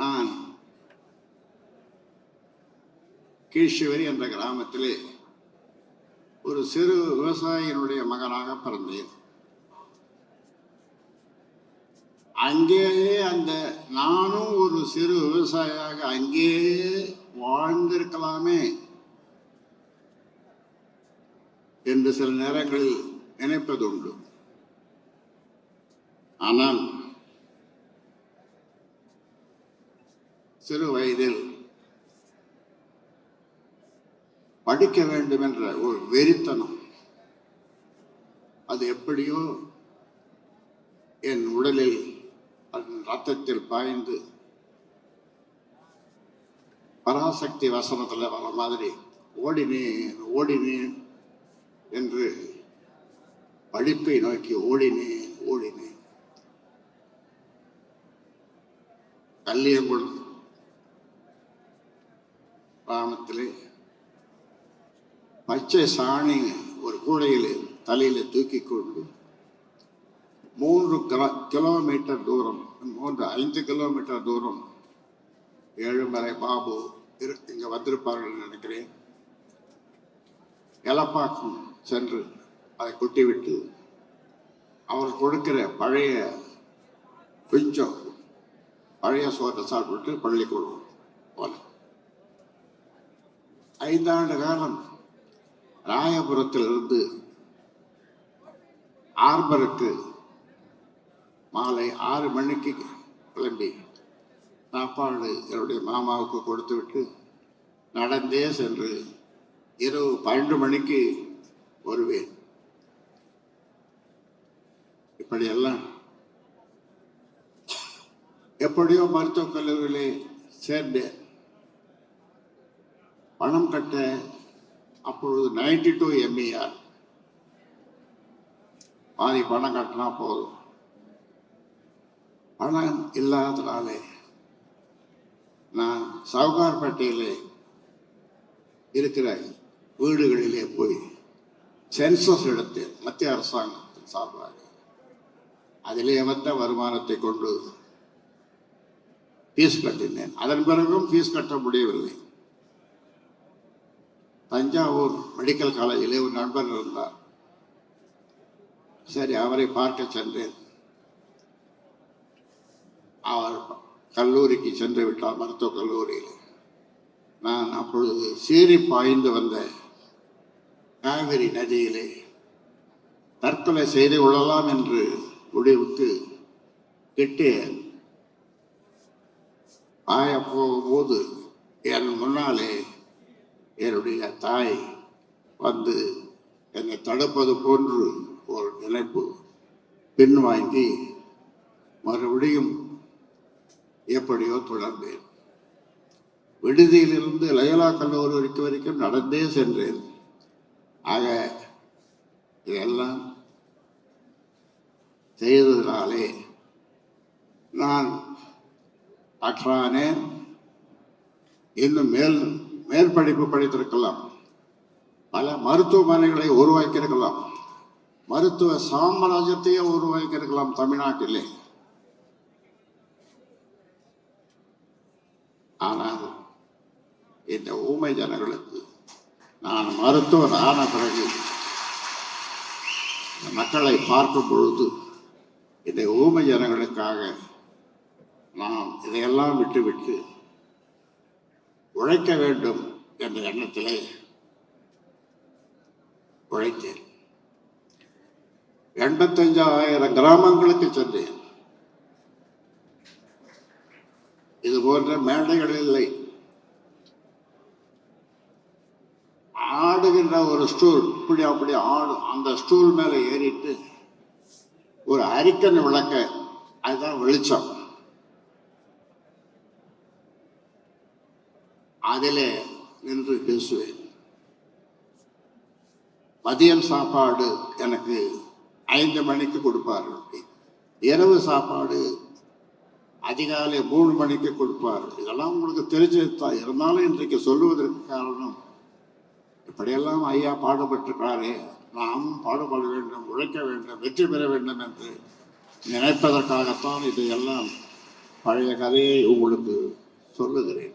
நான் கீழ்ச்சிவரி என்ற கிராமத்திலே ஒரு சிறு விவசாயியினுடைய மகனாக பிறந்தேன். அங்கேயே அந்த நானும் ஒரு சிறு விவசாயியாக அங்கேயே வாழ்ந்திருக்கலாமே என்று சில நேரங்களில் நினைப்பதுண்டு. ஆனால் சிறு வயதில் படிக்க வேண்டும் என்ற ஒரு வெறித்தனம். அது எப்படியோ என் உடலில் அதன் ரத்தத்தில் பாய்ந்து பராசக்தி வசனத்தில் வர மாதிரி ஓடினேன் ஓடினேன் என்று படிப்பை நோக்கி ஓடினேன் ஓடினேன். கல்லியங்குளம் கிராமத்திலே பச்சை சாணி ஒரு கூடையில் தலையில தூக்கி கொண்டு மூன்று கிலோமீட்டர் தூரம் மூன்று ஐந்து கிலோமீட்டர் தூரம் ஏழுமலை பாபு இரு இங்க வந்திருப்பார்கள் நினைக்கிறேன். எலப்பாக்கம் சென்று அதை கொட்டிவிட்டு அவர் கொடுக்கிற பழைய கொஞ்சம் பழைய சோதனை சாப்பிட்டு பள்ளிக்கூடம் போனேன் ஐந்தாண்டு காலம் ராயபுரத்திலிருந்து ஆர்பருக்கு மாலை ஆறு மணிக்கு கிளம்பி சாப்பாடு என்னுடைய மாமாவுக்கு கொடுத்து விட்டு நடந்தே சென்று இரவு பன்னெண்டு மணிக்கு வருவேன். இப்படியெல்லாம் எப்படியோ மருத்துவக் கல்லூரியிலே சேர்ந்தேன். பணம் கட்ட அப்பொழுது நைன்டி டூ எம்இஆர் பாதி பணம் கட்டினா போதும். பணம் இல்லாதனாலே நான் சவுகார்பேட்டையிலே இருக்கிற வீடுகளிலே போய் சென்சஸ் எடுத்தேன் மத்திய அரசாங்கத்தின் சார்பாக அதிலே வந்த வருமானத்தை கொண்டு ஃபீஸ் கட்டினேன். அதன் பிறகும் ஃபீஸ் கட்ட முடியவில்லை. தஞ்சாவூர் மெடிக்கல் காலேஜிலே ஒரு நண்பர் இருந்தார். சரி அவரை பார்க்க சென்றேன். அவர் கல்லூரிக்கு சென்று விட்டார் மருத்துவக் கல்லூரியில். நான் அப்பொழுது சீறி பாய்ந்து வந்த காவிரி நதியிலே தற்கொலை செய்து கொள்ளலாம் என்று முடிவுக்கு கிட்டே பாய போகும்போது என் முன்னாலே என்னுடைய தாய் வந்து என்னை தடுப்பது போன்று ஒரு நினைப்பு பின் வாங்கி மறுபடியும் எப்படியோ தொடர்ந்தேன். விடுதியிலிருந்து லயலா கல்லூரி வரைக்கும் வரைக்கும் நடந்தே சென்றேன். ஆக இதெல்லாம் செய்ததினாலே நான் அற்றானேன். இன்னும் மேல் மேற்படிப்பு படித்திருக்கலாம். பல மருத்துவமனைகளை உருவாக்கியிருக்கலாம். மருத்துவ சாம்ராஜ்யத்தையே உருவாக்கியிருக்கலாம் தமிழ்நாட்டிலே. ஆனால் இந்த ஊமை ஜனங்களுக்கு நான் மருத்துவர் ஆன பிறகு மக்களை பார்க்கும் பொழுது இந்த ஊமை ஜனங்களுக்காக நாம் இதையெல்லாம் விட்டுவிட்டு உழைக்க வேண்டும் என்ற எண்ணத்திலே உழைத்தேன். எண்பத்தஞ்சாயிரம் கிராமங்களுக்கு சென்றேன். இது போன்ற மேடைகள் இல்லை. ஆடுகின்ற ஒரு ஸ்டூல் இப்படி அப்படி ஆடு அந்த ஸ்டூல் மேலே ஏறிட்டு ஒரு அரிக்கன் விளக்க அதுதான் வெளிச்சம். அதிலே நின்று பேசுவேன். மதியம் சாப்பாடு எனக்கு ஐந்து மணிக்கு கொடுப்பார்கள். இரவு சாப்பாடு அதிகாலை மூணு மணிக்கு கொடுப்பார். இதெல்லாம் உங்களுக்கு தெரிஞ்சது தான். இருந்தாலும் இன்றைக்கு சொல்லுவதற்கு காரணம் இப்படியெல்லாம் ஐயா பாடுபட்டிருக்கிறாரே நாமும் பாடுபட வேண்டும் உழைக்க வேண்டும் வெற்றி பெற வேண்டும் என்று நினைப்பதற்காகத்தான் இதையெல்லாம் பழைய கதையை உங்களுக்கு சொல்லுகிறேன்.